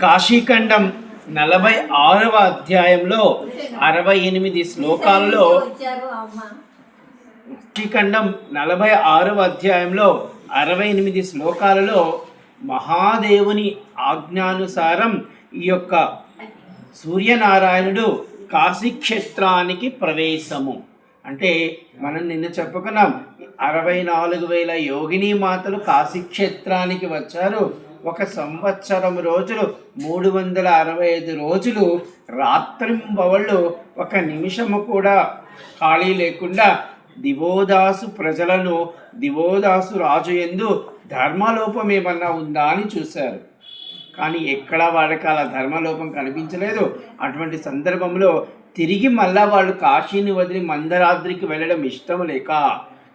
కాశీఖండం నలభై ఆరవ అధ్యాయంలో అరవై ఎనిమిది శ్లోకాలలో కాశీఖండం నలభై ఆరవ అధ్యాయంలో అరవై ఎనిమిది శ్లోకాలలో మహాదేవుని ఆజ్ఞానుసారం ఈ యొక్క సూర్యనారాయణుడు కాశీక్షేత్రానికి ప్రవేశము. అంటే మనం నిన్న చెప్పుకున్నాం అరవై నాలుగు వేల యోగిని మాతలు కాశీక్షేత్రానికి వచ్చారు. ఒక సంవత్సరం రోజులు మూడు వందల అరవై ఐదు రోజులు రాత్రింబవళ్ళు ఒక నిమిషము కూడా ఖాళీ లేకుండా దివోదాసు ప్రజలను దివోదాసు రాజు ఎందు ధర్మలోపం ఏమన్నా ఉందా అని చూశారు. కానీ ఎక్కడా వాళ్ళకి అలా ధర్మలోపం కనిపించలేదు. అటువంటి సందర్భంలో తిరిగి మళ్ళా వాళ్ళు కాశీని వదిలి మందరాద్రికి వెళ్ళడం ఇష్టం లేక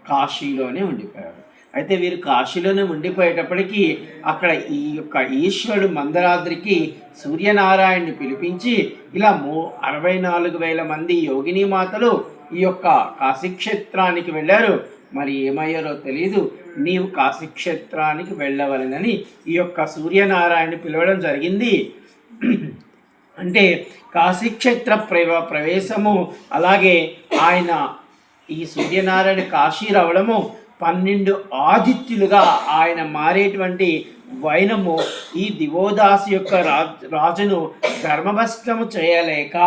కాశీలోనే ఉండిపోయారు. అయితే వీరు కాశీలోనే ఉండిపోయేటప్పటికీ అక్కడ ఈ యొక్క ఈశ్వరుడు మందరాద్రికి సూర్యనారాయణ్ని పిలిపించి ఇలా మూ అరవై నాలుగు వేల మంది యోగిని మాతలు ఈ యొక్క కాశీక్షేత్రానికి వెళ్ళారు. మరి ఏమయ్యారో తెలియదు నీవు కాశీక్షేత్రానికి వెళ్ళవలనని ఈ యొక్క సూర్యనారాయణ పిలవడం జరిగింది. అంటే కాశీక్షేత్ర ప్రవ ప్రవేశము అలాగే ఆయన ఈ సూర్యనారాయణ కాశీ రావడము పన్నెండు ఆదిత్యులుగా ఆయన మారేటువంటి వైనము ఈ దివోదాసు యొక్క రాజ్ రాజును ధర్మభస్కము చేయలేక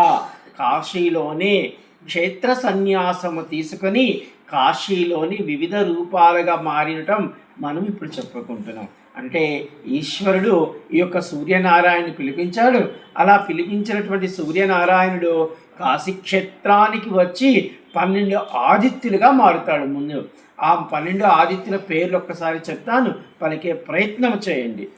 కాశీలోనే క్షేత్ర సన్యాసము తీసుకొని కాశీలోని వివిధ రూపాలుగా మారినటం మనం ఇప్పుడు చెప్పుకుంటున్నాం. అంటే ఈశ్వరుడు ఈ యొక్క సూర్యనారాయణ పిలిపించాడు. అలా పిలిపించినటువంటి సూర్యనారాయణుడు కాశీక్షేత్రానికి వచ్చి పన్నెండు ఆదిత్యులుగా మారుతాడు ముందు. ఆ పన్నెండు ఆదిత్యుల పేర్లు ఒక్కసారి చెప్తాను. పలికే ప్రయత్నం చేయండి.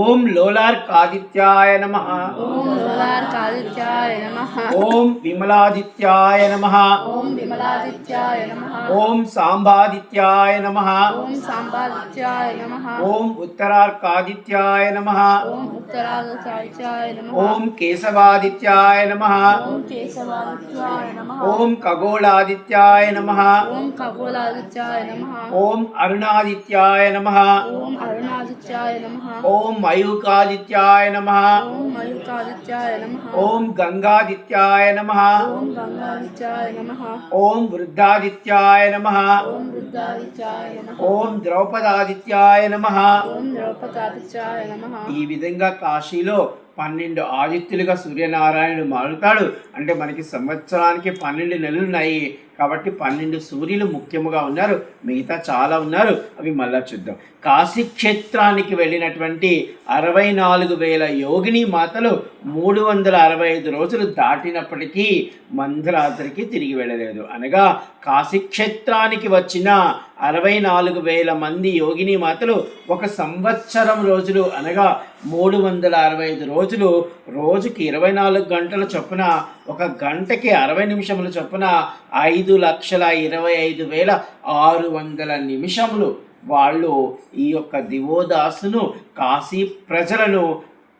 ఓం లోలార్కాదిత్యాయ నమ ఓం లోలార్కాదిత్యాయ నమః ఓం విమలాదిత్యాయ నమ ఓం విమలాదిత్యాయ నమః ఓం సాంబాదిత్యాయ నమ ఓం సాంబాదిత్యాయ నమః ఓం ఉత్తరార్కాదిత్యాయ నమ ఓం ఉత్తరాదిత్యాయ నమః ఓం కేశవాదిత్యాయ నమ ఓం కేశవాదిత్యాయ నమః ఓం ఖగోళాదిత్యాయ నమ ఓం ఖగోళాదిత్యాయ నమః ఓం అరుణాదిత్యాయ నమ ఓం అరుణాదిత్యాయ నమః ఓం మయూకాదిత్యాయ నమ. ఓం గంగాదిత్యాయ నమ. ఓం వృద్ధాదిత్యాయ నమ. ఓం ద్రౌపదాదిత్యాయ నమః. ఈ విధంగా కాశీలో పన్నెండు ఆదిత్యులుగా సూర్యనారాయణుడు మారుతాడు. అంటే మనకి సంవత్సరానికి పన్నెండు నెలలు ఉన్నాయి కాబట్టి పన్నెండు సూర్యులు ముఖ్యముగా ఉన్నారు. మిగతా చాలా ఉన్నారు. అవి మళ్ళా చూద్దాం. కాశీ క్షేత్రానికి వెళ్ళినటువంటి అరవై నాలుగు వేల యోగిని మాతలు మూడు వందల అరవై ఐదు రోజులు దాటినప్పటికీ మందరాద్రికి తిరిగి వెళ్ళలేదు. అనగా కాశీ క్షేత్రానికి వచ్చిన అరవై నాలుగు వేల మంది యోగిని మాతలు ఒక సంవత్సరం రోజులు అనగా మూడు వందల అరవై ఐదు రోజులు రోజుకి ఇరవై నాలుగు గంటల చొప్పున ఒక గంటకి అరవై నిమిషముల చొప్పున ఐదు లక్షల ఇరవై ఐదు వేల ఆరు వందల నిమిషములు వాళ్ళు ఈ యొక్క దివోదాసును కాశీ ప్రజలను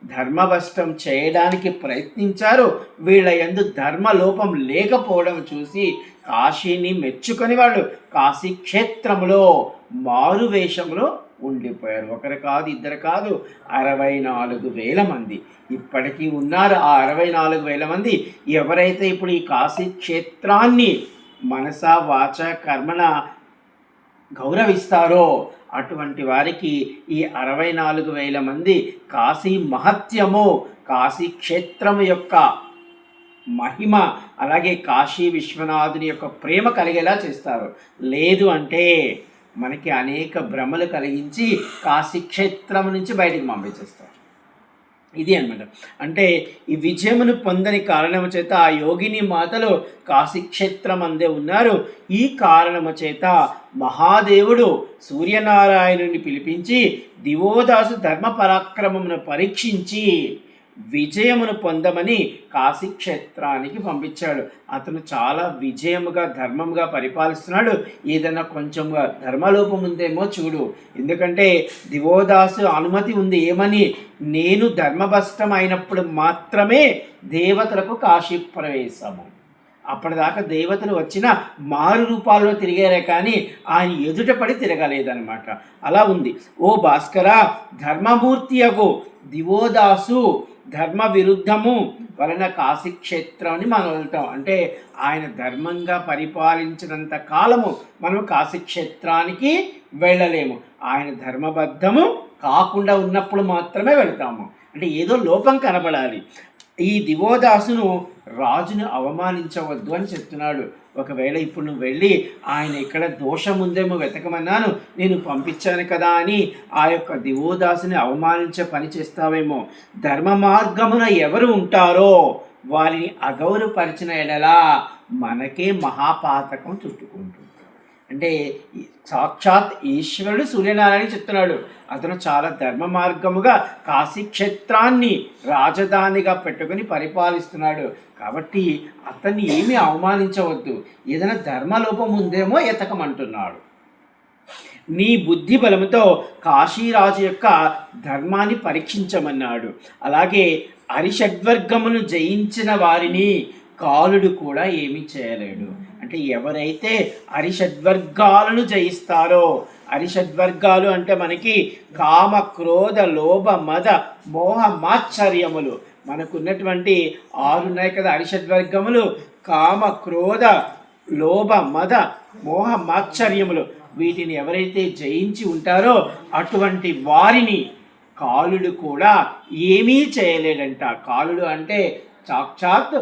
ధర్మభష్టం చేయడానికి ప్రయత్నించారు. వీళ్ళ ఎందు ధర్మలోపం లేకపోవడం చూసి కాశీని మెచ్చుకొని వాళ్ళు కాశీ క్షేత్రంలో మారు వేషంలో ఉండిపోయారు. ఒకరు కాదు ఇద్దరు కాదు అరవై నాలుగు వేల మంది. ఇప్పటికీ ఉన్నారు ఆ అరవై నాలుగు వేల మంది. ఎవరైతే ఇప్పుడు ఈ కాశీ క్షేత్రాన్ని మనసా వాచ కర్మణ గౌరవిస్తారో అటువంటి వారికి ఈ అరవై నాలుగు వేల మంది కాశీ మహత్యము కాశీ క్షేత్రము యొక్క మహిమ అలాగే కాశీ విశ్వనాథుని యొక్క ప్రేమ కలిగేలా చేస్తారు. లేదు అంటే మనకి అనేక భ్రమలు కలిగించి కాశీ క్షేత్రం నుంచి బయటికి పంపించేస్తారు. ఇది అనమాట అంటే ఈ విజయమును పొందని కారణము చేత ఆ యోగిని మాతలు కాశీక్షేత్రం అందే ఉన్నారు. ఈ కారణము చేత మహాదేవుడు సూర్యనారాయణుని పిలిపించి దివోదాసు ధర్మ పరాక్రమమును పరీక్షించి విజయమును పొందమని కాశీక్షేత్రానికి పంపించాడు. అతను చాలా విజయముగా ధర్మముగా పరిపాలిస్తున్నాడు. ఏదైనా కొంచెంగా ధర్మలోపం ఉందేమో చూడు. ఎందుకంటే దివోదాసు అనుమతి ఉంది ఏమని? నేను ధర్మభష్టం అయినప్పుడు మాత్రమే దేవతలకు కాశీ ప్రవేశము అప్పటిదాకా దేవతలు వచ్చిన మారు రూపాల్లో తిరిగారే కానీ ఆయన ఎదుట పడి తిరగలేదన్నమాట. అలా ఉంది. ఓ భాస్కర ధర్మమూర్తి అగు దివోదాసు ధర్మ విరుద్ధము వలన కాశీ అని మనం వెళ్తాం. అంటే ఆయన ధర్మంగా పరిపాలించినంత కాలము మనం కాశీ క్షేత్రానికి వెళ్ళలేము. ఆయన ధర్మబద్ధము కాకుండా ఉన్నప్పుడు మాత్రమే వెళ్తాము. అంటే ఏదో లోపం కనబడాలి. ఈ దివోదాసును రాజును అవమానించవద్దు అని చెప్తున్నాడు. ఒకవేళ ఇప్పుడు నువ్వు వెళ్ళి ఆయన ఇక్కడ దోషం ఉందేమో వెతకమన్నాను నేను పంపించాను కదా అని ఆ యొక్క దివోదాసుని అవమానించే పని చేస్తావేమో. ధర్మ మార్గమున ఎవరు ఉంటారో వారిని అగౌరవపరిచిన ఎడలా మనకే మహాపాతకం చుట్టుకుంటుంది. అంటే సాక్షాత్ ఈశ్వరుడు సూర్యనారాయణ చెప్తున్నాడు. అతను చాలా ధర్మ మార్గముగా కాశీ క్షేత్రాన్ని రాజధానిగా పెట్టుకుని పరిపాలిస్తున్నాడు. కాబట్టి అతన్ని ఏమీ అవమానించవద్దు. ఏదైనా ధర్మలోపం ఉందేమో ఎతకమంటున్నాడు. నీ బుద్ధి బలముతో కాశీరాజు యొక్క ధర్మాన్ని పరీక్షించమన్నాడు. అలాగే అరిషడ్వర్గమును జయించిన వారిని కాలుడు కూడా ఏమీ చేయలేడు. అంటే ఎవరైతే అరిషడ్వర్గాలను జయిస్తారో అరిషడ్వర్గాలు అంటే మనకి కామ క్రోధ లోభ మద మోహ మాత్సర్యములు. మనకున్నటువంటి ఆరు ఉన్నాయి కదా అరిషడ్వర్గములు. కామ క్రోధ లోభ మద మోహ మాత్సర్యములు. వీటిని ఎవరైతే జయించి ఉంటారో అటువంటి వారిని కాలుడు కూడా ఏమీ చేయలేడంట. కాలుడు అంటే సాక్షాత్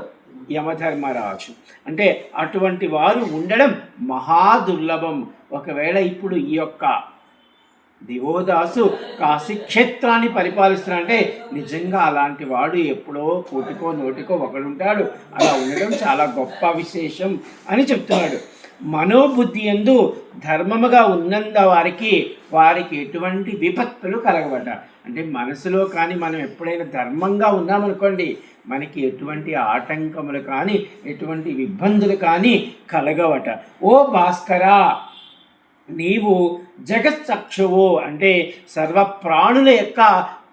యమధర్మరాజు అంటే అటువంటి వారు ఉండడం మహాదుర్లభం. ఒకవేళ ఇప్పుడు ఈ యొక్క దివోదాసు కాశీ క్షేత్రాన్ని పరిపాలిస్తున్నాడంటే నిజంగా అలాంటి వాడు ఎప్పుడో కోటికో నోటికో ఒకడుంటాడు. అలా ఉండడం చాలా గొప్ప విశేషం అని చెప్తున్నాడు. మనోబుద్ధి ఎందు ధర్మముగా ఉన్నంత వారికి వారికి ఎటువంటి విపత్తులు కలగబడ్డ. అంటే మనసులో కానీ మనం ఎప్పుడైనా ధర్మంగా ఉన్నామనుకోండి మనకి ఎటువంటి ఆటంకములు కానీ ఎటువంటి ఇబ్బందులు కానీ కలగవట ఓ భాస్కరా నీవు జగచ్చక్షువు అంటే సర్వ ప్రాణుల యొక్క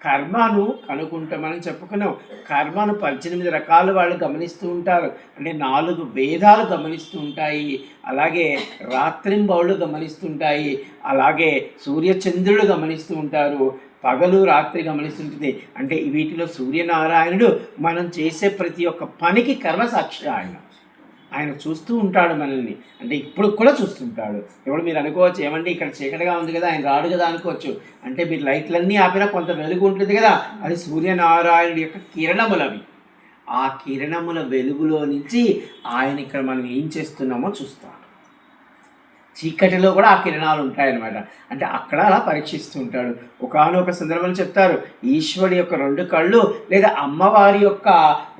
కర్మను కనుక్కుంటామని చెప్పుకున్నాం. కర్మను పద్దెనిమిది రకాలు వాళ్ళు గమనిస్తూ ఉంటారు. అంటే నాలుగు వేదాలు గమనిస్తూ ఉంటాయి. అలాగే రాత్రింబౌళ్ళు గమనిస్తుంటాయి అలాగే సూర్యచంద్రుడు గమనిస్తూ ఉంటారు. పగలు రాత్రి గమనిస్తుంటుంది అంటే వీటిలో సూర్యనారాయణుడు మనం చేసే ప్రతి ఒక్క పనికి కర్మ సాక్షి ఆయన. ఆయన చూస్తూ ఉంటాడు మనల్ని. అంటే ఇప్పుడు కూడా చూస్తుంటాడు ఇప్పుడు మీరు అనుకోవచ్చు ఏమంటే ఇక్కడ చీకటిగా ఉంది కదా ఆయన రాడు కదా అనుకోవచ్చు. అంటే మీరు లైట్లన్నీ ఆపినా కొంత వెలుగు ఉంటుంది కదా అది సూర్యనారాయణుడి యొక్క కిరణములవి. ఆ కిరణముల వెలుగులో నుంచి ఆయన ఇక్కడ మనం ఏం చేస్తున్నామో చూస్తాం. చీకటిలో కూడా ఆ కిరణాలు ఉంటాయన్నమాట. అంటే అక్కడ అలా పరీక్షిస్తూ ఉంటాడు. ఒకనొక సందర్భంలో చెప్తారు ఈశ్వరుడి యొక్క రెండు కళ్ళు లేదా అమ్మవారి యొక్క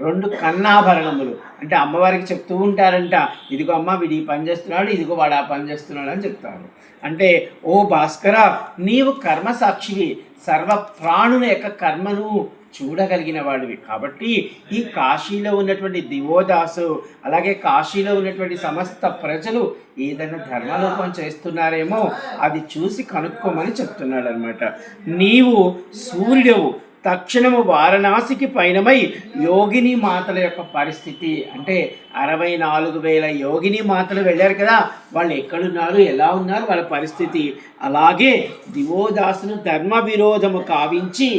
రెండు కన్నాభరణములు. అంటే అమ్మవారికి చెప్తూ ఉంటారంట ఇదిగో అమ్మ వీడు ఈ పని చేస్తున్నాడు ఇదిగో వాడు ఆ పని చేస్తున్నాడు అని చెప్తారు. అంటే ఓ భాస్కర నీవు కర్మ సాక్షివి సర్వ ప్రాణుల యొక్క కర్మను చూడగలిగిన వాడివి. కాబట్టి ఈ కాశీలో ఉన్నటువంటి దివోదాసు అలాగే కాశీలో ఉన్నటువంటి సమస్త ప్రజలు ఏదైనా ధర్మలోపం చేస్తున్నారేమో అది చూసి కనుక్కోమని చెప్తున్నాడు అనమాట నీవు సూర్యుడవు. తక్షణము వారణాసికి పైనమై యోగిని మాతల యొక్క పరిస్థితి. అంటే అరవై నాలుగు వేల యోగిని మాతలు వెళ్ళారు కదా వాళ్ళు ఎక్కడున్నారు ఎలా ఉన్నారు వాళ్ళ పరిస్థితి. అలాగే దివోదాసును ధర్మ విరోధము కావించి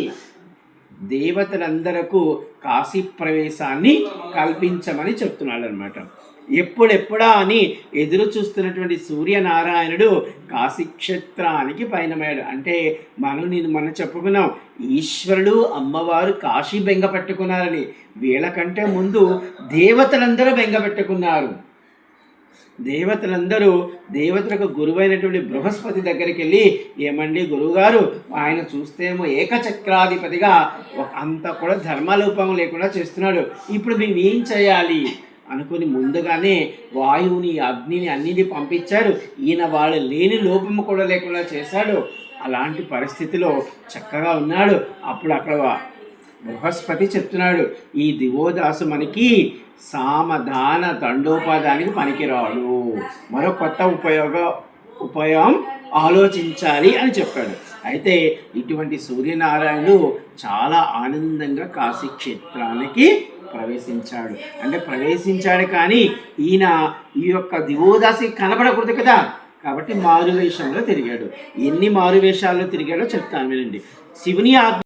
దేవతలందరకు కాశీ ప్రవేశాన్ని కల్పించమని చెప్తున్నాడు అనమాట ఎప్పుడెప్పుడా అని ఎదురు చూస్తున్నటువంటి సూర్యనారాయణుడు కాశీక్షేత్రానికి పయనమయ్యాడు. అంటే మనం నేను మనం చెప్పుకున్నాం ఈశ్వరుడు అమ్మవారు కాశీ బెంగ పెట్టుకున్నారని. వీళ్ళకంటే ముందు దేవతలందరూ బెంగ పెట్టుకున్నారు. దేవతలందరూ దేవతలకు గురువైనటువంటి బృహస్పతి దగ్గరికి వెళ్ళి ఏమండి గురువుగారు ఆయన చూస్తేమో ఏకచక్రాధిపతిగా ఒక- అంత కూడా ధర్మలోపం లేకుండా చేస్తున్నాడు. ఇప్పుడు మేము ఏం చేయాలి? అనుకుని ముందుగానే వాయువుని అగ్నిని అన్నిటి పంపించారు. ఈయన వాళ్ళు లేని లోపము కూడా లేకుండా చేశాడు. అలాంటి పరిస్థితిలో చక్కగా ఉన్నాడు. అప్పుడు అక్కడ బృహస్పతి చెప్తున్నాడు ఈ దివోదాసు మనకి సామధాన దండోపాదానికి పనికిరాడు. మరో కొత్త ఉపయోగ ఉపయోగం ఆలోచించాలి అని చెప్పాడు. అయితే ఇటువంటి సూర్యనారాయణుడు చాలా ఆనందంగా కాశీ క్షేత్రానికి ప్రవేశించాడు. అంటే ప్రవేశించాడు కానీ ఈయన ఈ యొక్క దివోదాసి కనబడకూడదు కదా. కాబట్టి మారువేషంలో తిరిగాడు. ఎన్ని మారువేషాల్లో తిరిగాడో చెప్తాను వినండి. శివుని ఆత్మ